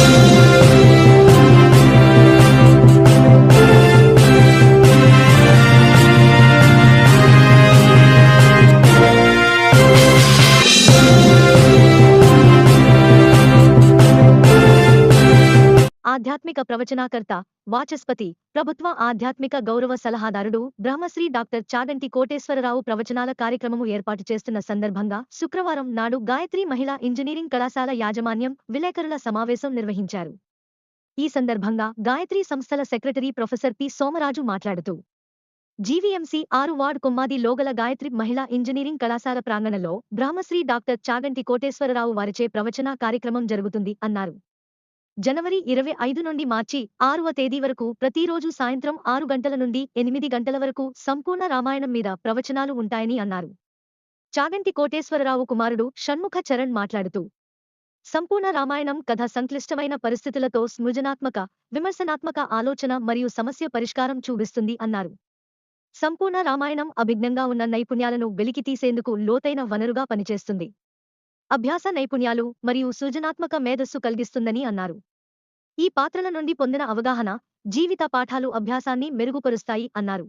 Thank you. ఆధ్యాత్మిక ప్రవచనాకర్త వాచస్పతి ప్రభుత్వ ఆధ్యాత్మిక గౌరవ సలహాదారుడు బ్రహ్మశ్రీ డాక్టర్ చాగంటి కోటేశ్వరరావు ప్రవచనాల కార్యక్రమము ఏర్పాటు చేస్తున్న సందర్భంగా శుక్రవారం నాడు గాయత్రి మహిళా ఇంజనీరింగ్ కళాశాల యాజమాన్యం విలేకరుల సమావేశం నిర్వహించారు. ఈ సందర్భంగా గాయత్రి సంస్థల సెక్రటరీ ప్రొఫెసర్ పి. సోమరాజు మాట్లాడుతూ జీవీఎంసీ ఆరు వార్డ్ కొమ్మాది లోగల గాయత్రి మహిళా ఇంజనీరింగ్ కళాశాల ప్రాంగణంలో బ్రహ్మశ్రీ డాక్టర్ చాగంటి కోటేశ్వరరావు వారిచే ప్రవచన కార్యక్రమం జరుగుతుంది అన్నారు. జనవరి ఇరవై ఐదు నుండి మార్చి ఆరవ తేదీ వరకు ప్రతిరోజు సాయంత్రం ఆరు గంటల నుండి ఎనిమిది గంటల వరకు సంపూర్ణ రామాయణం మీద ప్రవచనాలు ఉంటాయని అన్నారు. చాగంటి కోటేశ్వరరావు కుమారుడు షణ్ముఖ చరణ్ మాట్లాడుతూ సంపూర్ణ రామాయణం కథ సంక్లిష్టమైన పరిస్థితులతో సృజనాత్మక విమర్శనాత్మక ఆలోచన మరియు సమస్య పరిష్కారం చూపిస్తుంది అన్నారు. సంపూర్ణ రామాయణం అభిజ్ఞంగా ఉన్న నైపుణ్యాలను వెలికి తీసేందుకు లోతైన వనరుగా పనిచేస్తుంది. అభ్యాస నైపుణ్యాలు మరియు సృజనాత్మక మేధస్సు కలిగిస్తుందని అన్నారు. ఈ పాత్రల నుండి పొందిన అవగాహన జీవిత పాఠాలు అభ్యాసాన్ని మెరుగుపరుస్తాయి అన్నారు.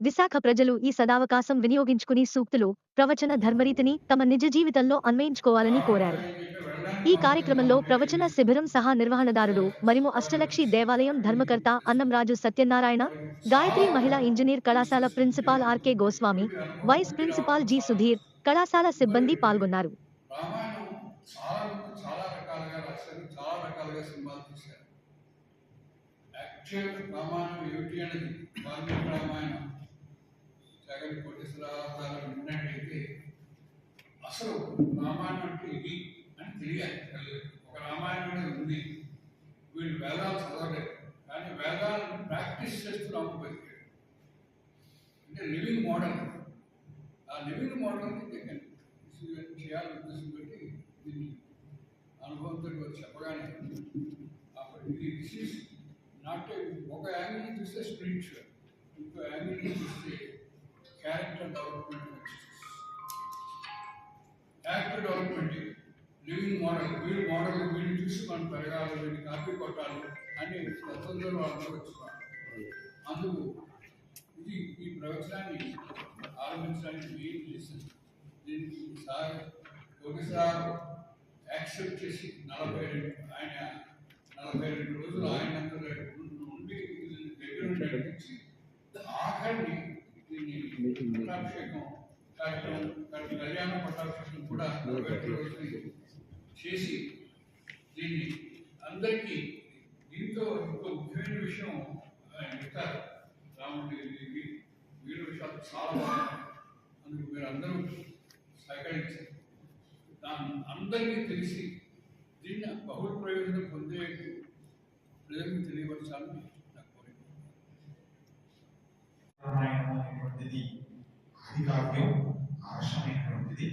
విశాఖ ప్రజలు ఈ సదావకాశం వినియోగించుకుని సూక్తులు ప్రవచన ధర్మరీతిని తమ నిజ జీవితంలో అన్వయించుకోవాలని కోరారు. ఈ కార్యక్రమంలో ప్రవచన శిబిరం సహా నిర్వహణదారుడు మరిము అష్టలక్షి దేవాలయం ధర్మకర్త అన్నంరాజు సత్యనారాయణ గాయత్రి మహిళా ఇంజనీర్ కళాశాల principal RK Goswami vice principal G Sudhir కళాశాల సిబ్బంది పాల్గొన్నారు రామాయణం చాలా చాలా రకాలుగా రాశారు చాలా సినిమాలు తీశారు. యాక్చువల్ రామాయణం ఏమిటి అనేది వాల్మీకి రామాయణం జగన్ కోటేశ్వరరావు విన్నట్టయితే అసలు రామాయణం అంటే ఇది అని తెలియాలి. ఒక రామాయణం అనేది ఉంది. వీళ్ళు వేదాలు చదవలేదు. కానీ వేదాలను ప్రాక్టీస్ చేస్తూ రాము బతికాడు అంటే లివింగ్ మోడల్. ఆ లివింగ్ మోడల్ని జగన్. చేయాలని ఉద్దేశం పెట్టి దీన్ని అనుభవంతో చెప్పగానే అప్పుడు దిస్ ఈస్ నాట్ ఒక యాంగిల్ చూస్తే స్పిరిచువల్ ఇంకో యాంగిల్ చూస్తే character development character development living model వీడి మోడల్ వీడిని చూసి మనం పెరగాలి వీడిని కాపీ కొట్టాలి అని తత్వంలో అందరూ వచ్చుకోవాలి అందుకు ఇది ఈ ప్రవచనాన్ని ఆరంభించడానికి మెయిన్ రీజన్ దీనికి సార్ ఒకసారి యాక్సెప్ట్ చేసి నలభై రెండు ఆయన నలభై రెండు రోజులు ఆయన దగ్గర ఉండి దగ్గర నడిపించి ఆఖరిని దీన్ని పట్టాభిషేకం కార్యక్రమం కళ్యాణ పట్టాభిషేకం కూడా నలభై రోజులు చేసి దీన్ని అందరికీ దీంతో ఇంకో ముఖ్యమైన విషయం ఆయన చెప్తారు. రాముడి వీరు విషయాలు చాలా అందుకు మీరు అందరూ సహకరించారు దాన్ని అందరికీ తెలిసి దీన్ని బహుళ ప్రయోజనం పొందే ప్రజలకు తెలియపరచాలని నాకు కోరికటువంటిది రామాయణం అనేటువంటిది కావ్యం ఆదర్శమైనటువంటిది.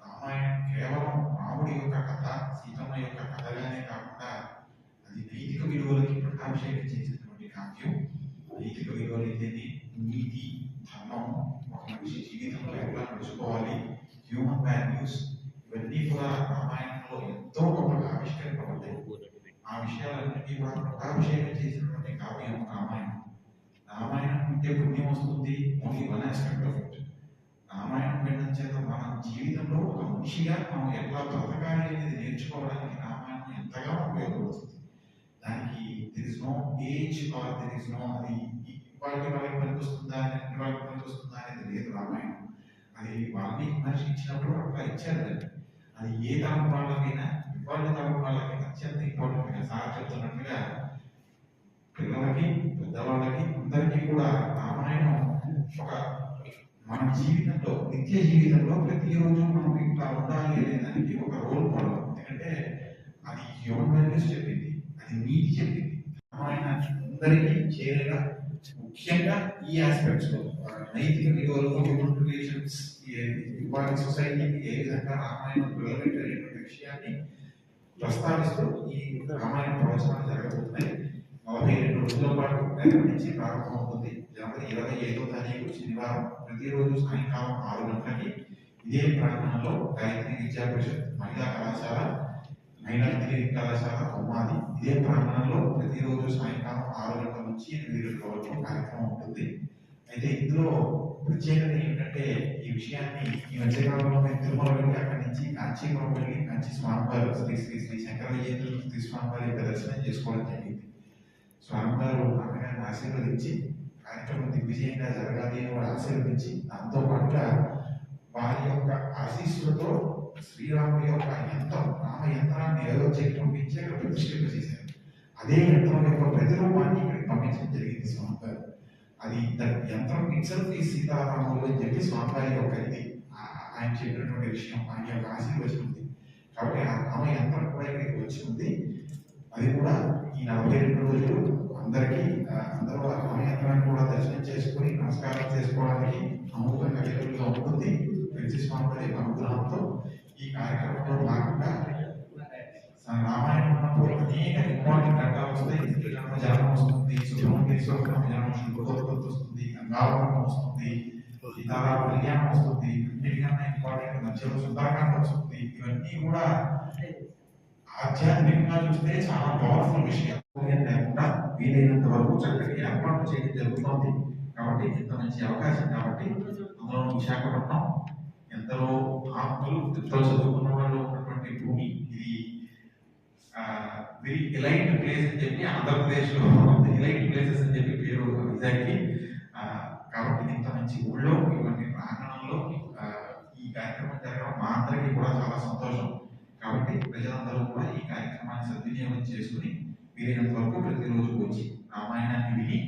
రామాయణం కేవలం రాముడి యొక్క కథ సీతమ్మ యొక్క కథగానే కాకుండా అది నైతిక విలువలకి పట్టాభిషేకం చేసినటువంటి కావ్యం. నైతిక విలువలు అయితేనే నీతి ధర్మం ఒక మనిషి జీవితంలో ఎలా నడుచుకోవాలి? హ్యూమన్ వాల్యూస్ కూడా రామాయణంలో ఎంతో గొప్పగా ఆవిష్కరింపబడ్డాయి ఆ విషయాలన్నింటినీ కూడా పట్టాభిషేకం చేసినటువంటి కావ్యం రామాయణం. రామాయణం అంటే పుణ్యం వస్తుంది only one aspect of it Ramayanam వినడం చేత మన జీవితంలో ఒక మనిషిగా మనం ఎలా బ్రతకాలి అనేది నేర్చుకోవడానికి రామాయణం ఎంతగా ఉపయోగపడుతుంది. దానికి there is no age or there is no అది వాళ్ళకి వాళ్ళకి పనికొస్తుందా అని వాళ్ళకి పనికొస్తుందా అనేది లేదు రామాయణం. అది వాల్మీకి మనిషి ఇచ్చినప్పుడు అట్లా ఇచ్చారు దాన్ని. అది ఏ తరం వాళ్ళకైనా ఇవాళ తరం వాళ్ళకి అత్యంత ఇంపార్టెంట్ సార్ చెప్తున్నట్టుగా పిల్లలకి పెద్దవాళ్ళకి అందరికీ కూడా రామాయణం ఒక మన జీవితంలో నిత్య జీవితంలో ప్రతిరోజు మనం ఇట్లా ఉండాలి అనే దానికి ఒక రోల్ మోడల్ ఎందుకంటే అది హ్యూమన్ వాల్యూస్ చెప్పింది అది నీతి చెప్పింది. అందరికీ చేరేలా ముఖ్యంగా ఈ ఆస్పెక్ట్స్లో నైతిక విలువలు హ్యూమన్ రిలేషన్స్ ఇంపార్టెంట్ సొసైటీకి ఏ విధంగా రామాయణం రిలవెంట్ అనేటువంటి విషయాన్ని ప్రస్తావిస్తూ ఈ రామాయణ ప్రవచనాలు జరగబోతున్నాయి. నలభై రెండు రోజుల పాటు రేపటి నుంచి ప్రారంభమవుతుంది జనవరి ఇరవై ఐదో తారీఖు శనివారం ప్రతిరోజు సాయంకాలం ఆరు గంటలకి ఇదే ప్రాంగణంలో గాయత్రి విద్యా పరిషత్ మహిళా కళాశాల మహిళా ఇంజనీరింగ్ కళాశాల ఉమాది ఇదే ప్రాంగణంలో ప్రతిరోజు సాయంకాలం ఆరు గంటల నుంచి ఎనిమిది గంటల వరకు కార్యక్రమం ఉంటుంది. అయితే ఇందులో ప్రత్యేకత ఏంటంటే ఈ విషయాన్ని ఈ మధ్యకాలంలో మేము తిరుమల వెళ్ళి అక్కడి నుంచి కాంచీపురం వెళ్ళి కాంచీ స్వామివారు శ్రీ శ్రీ శ్రీ శంకర శ్రీ స్వామివారి యొక్క దర్శనం చేసుకోవడం జరిగింది. స్వామివారు అమ్మగారిని ఆశీర్వదించి కార్యక్రమం దిగ్విజయంగా జరగాలి అని వారు ఆశీర్వదించి దాంతో పాటుగా వారి యొక్క ఆశీస్సులతో శ్రీరాముడి యొక్క యంత్రం రామ యంత్రాన్ని ఏదో చెక్కి పంపించి అక్కడ ప్రతిష్ఠ అదే యంత్రం యొక్క ప్రతిరూపాన్ని ఇక్కడికి పంపించడం జరిగింది స్వామివారు. అది యంత్రం ఇట్సెల్ఫ్ ఈ సీతారాములు అని చెప్పి స్వామివారి యొక్క ఇది ఆయన చెప్పినటువంటి విషయం ఆయన యొక్క ఆశీర్వచనం కాబట్టి ఆ రామ యంత్రం కూడా ఇక్కడికి వచ్చింది అది కూడా ఈ నలభై రెండు రోజులు అందరికీ అందరూ ఆ యంత్రాన్ని కూడా దర్శనం చేసుకుని నమస్కారం చేసుకోవడానికి అమూల్యంగా వీలుగా ఉంటుంది. వస్తుంది వస్తుంది సీతారామ కళ్యాణం వస్తుంది అన్నిటికన్నా ఇంపార్టెంట్ మధ్యలో సుందరకాండ వస్తుంది ఇవన్నీ కూడా ఆధ్యాత్మికంగా చూస్తే చాలా పవర్ఫుల్ విషయం లేకుండా వీలైనంత వరకు చక్కటి ఏర్పాటు చేయడం జరుగుతోంది. కాబట్టి ఇంత మంచి అవకాశం కాబట్టి అందులో విశాఖపట్నం ఎంతలో ఆత్మలు తిప్పలు చదువుకున్న వాళ్ళు ఉన్నటువంటి భూమి ఇది వెరీ ఎలైట్ ప్లేస్ అని చెప్పి ఆంధ్రప్రదేశ్లో ఇలైట్ ఎలైట్ ప్లేసెస్ అని చెప్పి పేరు వైజాగ్కి కాబట్టి ఇంత మంచి ఊళ్ళో ఇటువంటి ప్రాంగణంలో ఈ కార్యక్రమం జరగడం మా అందరికీ కూడా చాలా సంతోషం. కాబట్టి ప్రజలందరూ కూడా ఈ కార్యక్రమాన్ని సద్వినియోగం చేసుకుని వీలైనంత వరకు ప్రతిరోజు వచ్చి రామాయణాన్ని విని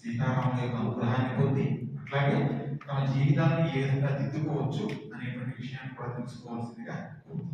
సీతారాముల యొక్క అనుగ్రహాన్ని పొంది అట్లాగే తమ జీవితాన్ని ఏ విధంగా దిద్దుకోవచ్చు అనేటువంటి విషయాన్ని కూడా తెలుసుకోవాల్సిందిగా కోరుతున్నాను.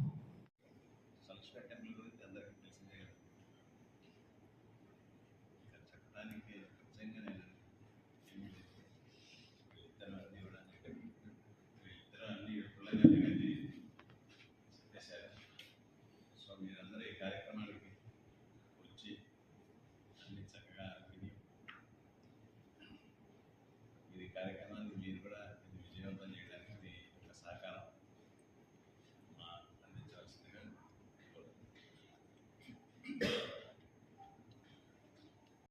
కార్యక్రమాన్ని మీరు కూడా విజయవంతం చేయడానికి మీ యొక్క సహకారం